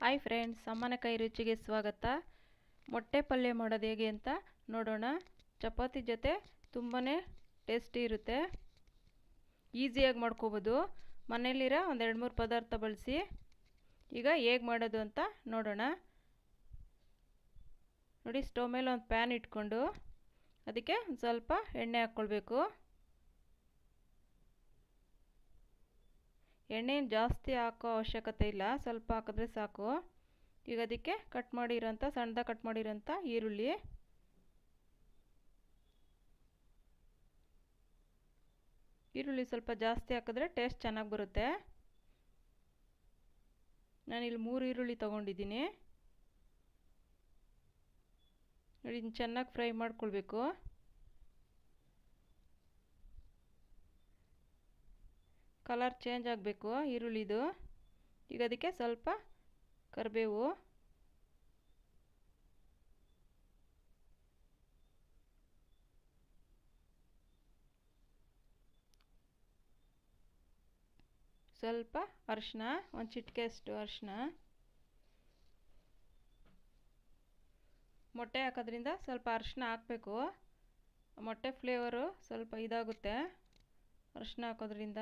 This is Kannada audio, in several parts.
ಹಾಯ್ ಫ್ರೆಂಡ್ಸ್ ಅಮ್ಮನ ಕೈ ರುಚಿಗೆ ಸ್ವಾಗತ. ಮೊಟ್ಟೆ ಪಲ್ಯ ಮಾಡೋದು ಹೇಗೆ ಅಂತ ನೋಡೋಣ. ಚಪಾತಿ ಜೊತೆ ತುಂಬಾ ಟೇಸ್ಟಿ ಇರುತ್ತೆ. ಈಸಿಯಾಗಿ ಮಾಡ್ಕೋಬೋದು. ಮನೇಲಿರೋ ಒಂದು ಎರಡು ಮೂರು ಪದಾರ್ಥ ಬಳಸಿ. ಈಗ ಹೇಗೆ ಮಾಡೋದು ಅಂತ ನೋಡೋಣ. ನೋಡಿ, ಸ್ಟವ್ ಮೇಲೆ ಒಂದು ಪ್ಯಾನ್ ಇಟ್ಕೊಂಡು ಅದಕ್ಕೆ ಸ್ವಲ್ಪ ಎಣ್ಣೆ ಹಾಕ್ಕೊಳ್ಬೇಕು. ಎಣ್ಣೆ ಜಾಸ್ತಿ ಹಾಕೋ ಅವಶ್ಯಕತೆ ಇಲ್ಲ, ಸ್ವಲ್ಪ ಹಾಕಿದ್ರೆ ಸಾಕು. ಈಗ ಅದಕ್ಕೆ ಕಟ್ ಮಾಡಿರೋಂಥ, ಸಣ್ಣದ ಕಟ್ ಮಾಡಿರೋಂಥ ಈರುಳ್ಳಿ. ಈರುಳ್ಳಿ ಸ್ವಲ್ಪ ಜಾಸ್ತಿ ಹಾಕಿದ್ರೆ ಟೇಸ್ಟ್ ಚೆನ್ನಾಗಿ ಬರುತ್ತೆ. ನಾನಿಲ್ಲಿ ಮೂರು ಈರುಳ್ಳಿ ತೊಗೊಂಡಿದ್ದೀನಿ. ನೋಡಿ ಚೆನ್ನಾಗಿ ಫ್ರೈ ಮಾಡ್ಕೊಳ್ಬೇಕು. ಕಲರ್ ಚೇಂಜ್ ಆಗಬೇಕು, ಈರುಳ್ಳಿದು. ಈಗ ಅದಕ್ಕೆ ಸ್ವಲ್ಪ ಕರಿಬೇವು. ಸ್ವಲ್ಪ ಅರಿಶಿನ ಒಂದು ಚಿಟಿಕೆಯಷ್ಟು ಅರಿಶಿನ ಮೊಟ್ಟೆ ಹಾಕೋದ್ರಿಂದ ಸ್ವಲ್ಪ ಅರಿಶಿನ ಹಾಕಬೇಕು. ಮೊಟ್ಟೆ ಫ್ಲೇವರು ಸ್ವಲ್ಪ ಇದಾಗುತ್ತೆ ಅರಿಶಿನ ಹಾಕೋದ್ರಿಂದ.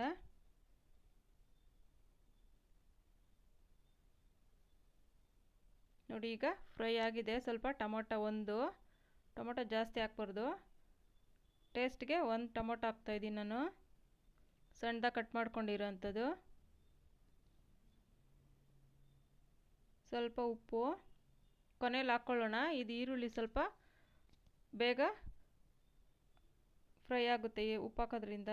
ನೋಡಿ ಈಗ ಫ್ರೈ ಆಗಿದೆ. ಸ್ವಲ್ಪ ಟೊಮೊಟೊ ಒಂದು, ಟೊಮೊಟೊ ಜಾಸ್ತಿ ಹಾಕ್ಬಾರ್ದು. ಟೇಸ್ಟ್ಗೆ ಒಂದು ಟೊಮೊಟೊ ಹಾಕ್ತಾಯಿದ್ದೀನಿ ನಾನು. ಸಣ್ಣದಾಗಿ ಕಟ್ ಮಾಡ್ಕೊಂಡಿರೋ ಅಂಥದ್ದು ಸ್ವಲ್ಪ ಉಪ್ಪು. ಕೊನೆಯಲ್ಲಿ ಹಾಕ್ಕೊಳ್ಳೋಣ. ಇದು ಈರುಳ್ಳಿ ಸ್ವಲ್ಪ ಬೇಗ ಫ್ರೈ ಆಗುತ್ತೆ ಉಪ್ಪು ಹಾಕೋದ್ರಿಂದ.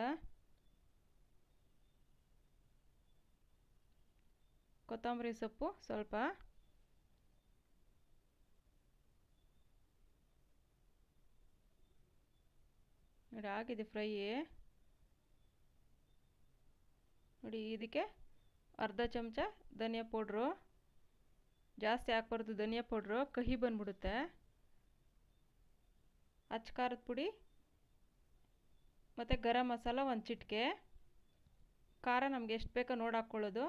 ಕೊತ್ತಂಬರಿ ಸೊಪ್ಪು ಸ್ವಲ್ಪ. ನೋಡಿ ಆಗಿದೆ ಫ್ರೈ ನೋಡಿ, ಇದಕ್ಕೆ ಅರ್ಧ ಚಮಚ ಧನಿಯಾ ಪೌಡ್ರು. ಜಾಸ್ತಿ ಹಾಕ್ಬಾರ್ದು ಧನಿಯಾ ಪೌಡ್ರು, ಕಹಿ ಬಂದ್ಬಿಡುತ್ತೆ. ಅಚ್ಚ ಖಾರದ ಪುಡಿ, ಮತ್ತು ಗರಂ ಮಸಾಲ ಒಂದು ಚಿಟಿಕೆ. ಖಾರ ನಮ್ಗೆ ಎಷ್ಟು ಬೇಕೋ ನೋಡಿ ಹಾಕ್ಕೊಳ್ಳೋದು.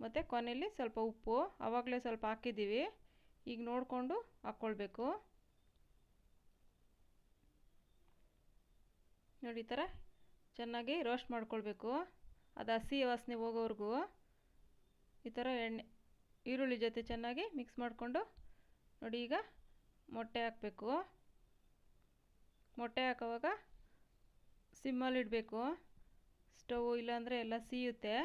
ಮತ್ತು ಕೊನೆಯಲ್ಲಿ ಸ್ವಲ್ಪ ಉಪ್ಪು ಆವಾಗಲೇ ಸ್ವಲ್ಪ ಹಾಕಿದ್ದೀವಿ. ಈಗ ನೋಡಿಕೊಂಡು ಹಾಕ್ಕೊಳ್ಬೇಕು. ನೋಡಿ ಈ ಥರ ಚೆನ್ನಾಗಿ ರೋಸ್ಟ್ ಮಾಡ್ಕೊಳ್ಬೇಕು. ಅದು ಹಸಿ ವಾಸನೆ ಹೋಗೋವರೆಗೂ ಈ ಥರ ಎಣ್ಣೆ, ಈರುಳ್ಳಿ ಜೊತೆ ಚೆನ್ನಾಗಿ ಮಿಕ್ಸ್ ಮಾಡಿಕೊಂಡು ನೋಡಿ ಈಗ ಮೊಟ್ಟೆ ಹಾಕಬೇಕು. ಮೊಟ್ಟೆ ಹಾಕೋವಾಗ ಸಿಮ್ಮಲ್ಲಿ ಇಡಬೇಕು. ಸ್ಟವ್ ಇಲ್ಲಾಂದರೆ ಎಲ್ಲ ಸೀಯುತ್ತೆ.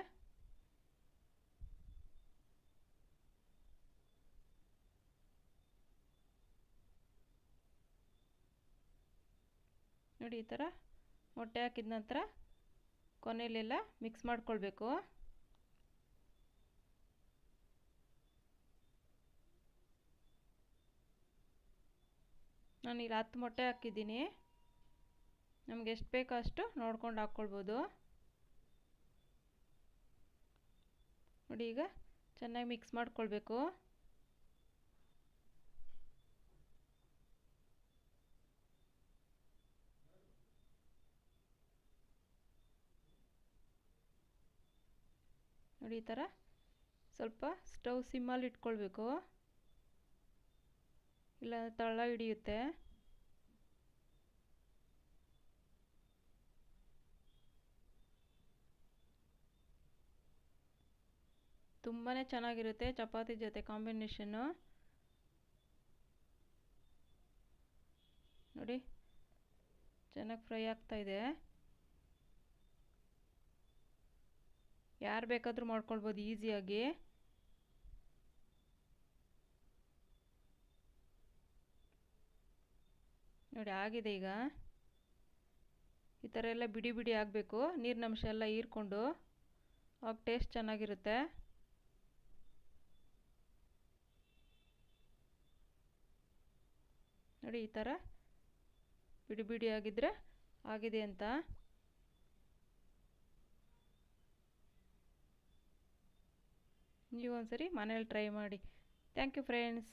ನೋಡಿ ಈ ಥರ ಮೊಟ್ಟೆ ಹಾಕಿದ ನಂತರ ಕೊನೆಯಲ್ಲೆಲ್ಲ ಮಿಕ್ಸ್ ಮಾಡ್ಕೊಳ್ಬೇಕು. ನಾನು ಇಲ್ಲಿ ಹತ್ತು ಮೊಟ್ಟೆ ಹಾಕಿದ್ದೀನಿ. ನಮ್ಗೆ ಎಷ್ಟು ಬೇಕೋ ಅಷ್ಟು ನೋಡ್ಕೊಂಡು ಹಾಕ್ಕೊಳ್ಬೋದು. ನೋಡಿ ಈಗ ಚೆನ್ನಾಗಿ ಮಿಕ್ಸ್ ಮಾಡ್ಕೊಳ್ಬೇಕು. ನೋಡಿ ಈ ಥರ ಸ್ವಲ್ಪ ಸ್ಟವ್ ಸಿಮ್ಮಲ್ಲಿ ಇಟ್ಕೊಳ್ಬೇಕು. ಇಲ್ಲ, ತಳ ಹಿಡಿಯುತ್ತೆ. ತುಂಬಾ ಚೆನ್ನಾಗಿರುತ್ತೆ ಚಪಾತಿ ಜೊತೆ ಕಾಂಬಿನೇಷನ್ನು ನೋಡಿ, ಚೆನ್ನಾಗಿ ಫ್ರೈ ಆಗ್ತಾಯಿದೆ ಯಾರು ಬೇಕಾದರೂ ಮಾಡ್ಕೊಳ್ಬೋದು ಈಸಿಯಾಗಿ. ನೋಡಿ ಆಗಿದೆ ಈಗ. ಈ ಥರ ಎಲ್ಲ ಬಿಡಿ ಬಿಡಿ ಆಗಬೇಕು. ನೀರಿನಂಶ ಎಲ್ಲ ಹೀರ್ಕೊಂಡು. ಆಗ ಟೇಸ್ಟ್ ಚೆನ್ನಾಗಿರುತ್ತೆ. ನೋಡಿ ಈ ಥರ ಬಿಡಿ ಬಿಡಿ ಆಗಿದ್ದರೆ ಆಗಿದೆ ಅಂತ. ನೀವು ಒಂದ್ಸರಿ ಮನೇಲಿ ಟ್ರೈ ಮಾಡಿ. Thank you friends